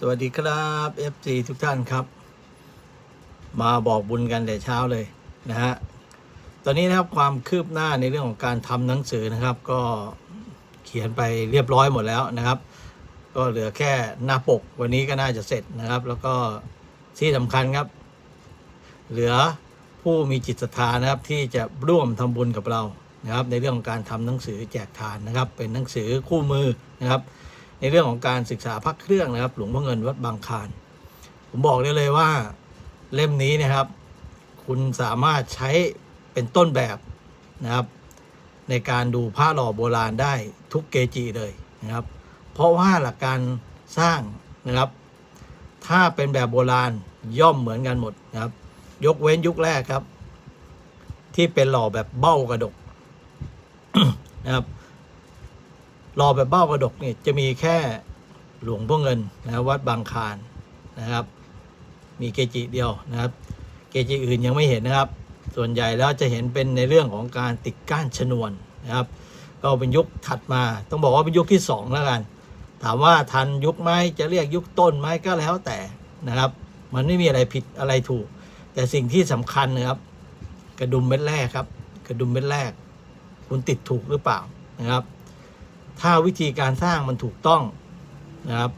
สวัสดีครับ FC ทุกท่านครับ มาบอกบุญกันแต่เช้าเลยนะฮะตอนนี้นะครับความคืบหน้าในเรื่องของการทำหนังสือนะครับ ก็เขียนไปเรียบร้อยหมดแล้วนะครับ ก็เหลือแค่หน้าปกวันนี้ก็น่าจะเสร็จนะครับ แล้วก็ที่สำคัญครับ เหลือผู้มีจิตศรัทธานะครับ ที่จะร่วมทำบุญกับเรานะครับ ในเรื่องของการทำหนังสือแจกทานนะครับ เป็นหนังสือคู่มือนะครับ ในเรื่องของการศึกษาพักเครื่องนะครับ หลวงพ่อเงินวัดบางคานผมบอกได้เลยว่าเล่มนี้นะครับ คุณสามารถใช้เป็นต้นแบบนะครับ ในการดูผ้าหล่อโบราณได้ทุกเกจิเลยนะครับ เพราะว่าหลักการสร้างนะครับ ถ้าเป็นแบบโบราณย่อมเหมือนกันหมดนะครับ ยกเว้นยุคแรกครับ ที่เป็นหล่อแบบเบ้ากระดกนะครับ หล่อแบบเบ้ากระดกเนี่ยจะมีแค่หลวงพ่อเงินนะครับวัดบางคานนะครับ มีเกจิเดียวนะครับ เกจิอื่นยังไม่เห็นนะครับ ส่วนใหญ่แล้วจะเห็นเป็นในเรื่องของการติดก้านชนวนนะครับ ก็เป็นยุคถัดมา ต้องบอกว่าเป็นยุคที่สองแล้วกัน ถามว่าทันยุคไหมจะเรียกยุคต้นไหมก็แล้วแต่นะครับ มันไม่มีอะไรผิดอะไรถูก แต่สิ่งที่สำคัญนะครับ กระดุมเม็ดแรกครับ กระดุมเม็ดแรก คุณติดถูกหรือเปล่านะครับ ถ้าวิธีการสร้างมันถูกต้องนะครับ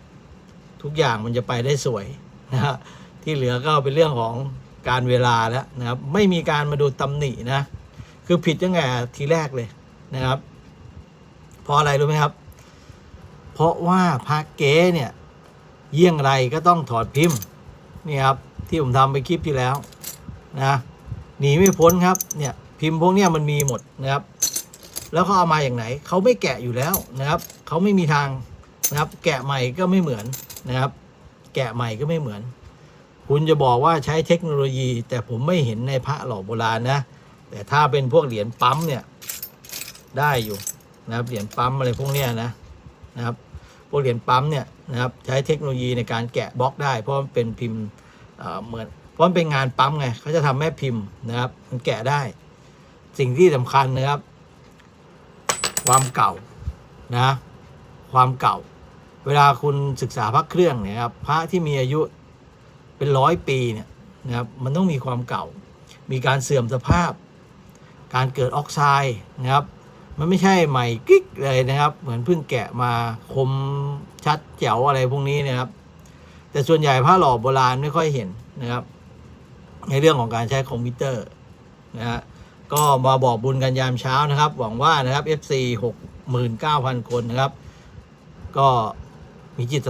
ทุกอย่างมันจะไปได้สวยนะฮะที่เหลือก็เป็นเรื่องของการเวลาแล้วนะครับ ไม่มีการมาดูตำหนินะ คือผิดยังไงทีแรกเลยนะครับ เพราะอะไรรู้ไหมครับ เพราะว่าพระเก๊เนี่ยเยี่ยงไรก็ต้องถอดพิมพ์นี่ครับที่ผมทำไปคลิปที่แล้วนะหนีไม่พ้นครับเนี่ยพิมพ์พวกเนี้ยมันมีหมดนะครับ แล้วเขาเอามาอย่างไหนเขาไม่แกะอยู่แล้วนะครับเขาไม่มีทางนะครับ แกะใหม่ก็ไม่เหมือนนะครับ แกะใหม่ก็ไม่เหมือน คุณจะบอกว่าใช้เทคโนโลยี แต่ผมไม่เห็นในพระหล่อโบราณนะ แต่ถ้าเป็นพวกเหรียญปั๊มเนี่ยได้อยู่นะครับเหรียญปั๊มอะไรพวกเนี้ยนะนะครับพวกเหรียญปั๊มเนี่ยนะครับใช้เทคโนโลยีในการแกะบล็อกได้ เพราะมันเป็นพิมพ์เหมือนเพราะมันเป็นงานปั๊มไงเขาจะทำแม่พิมพ์นะครับ มันแกะได้ สิ่งที่สำคัญนะครับ ความเก่านะความเก่า เวลาคุณศึกษาพระเครื่องเนี่ยครับพระที่มีอายุเป็นร้อยปีเนี่ยนะครับมันต้องมีความเก่า มีการเสื่อมสภาพ การเกิดออกไซด์นะครับมันไม่ใช่ใหม่กิ๊กเลยนะครับ เหมือนเพิ่งแกะมาคมชัดแจ๋วอะไรพวกนี้นะครับ แต่ส่วนใหญ่ผ้าหล่อโบราณไม่ค่อยเห็นนะครับ ในเรื่องของการใช้คอมพิวเตอร์นะฮะ ก็มาบอกบุญกันยามเช้านะครับ หวังว่านะครับ FC 69,000 คนนะครับ ก็มีจิต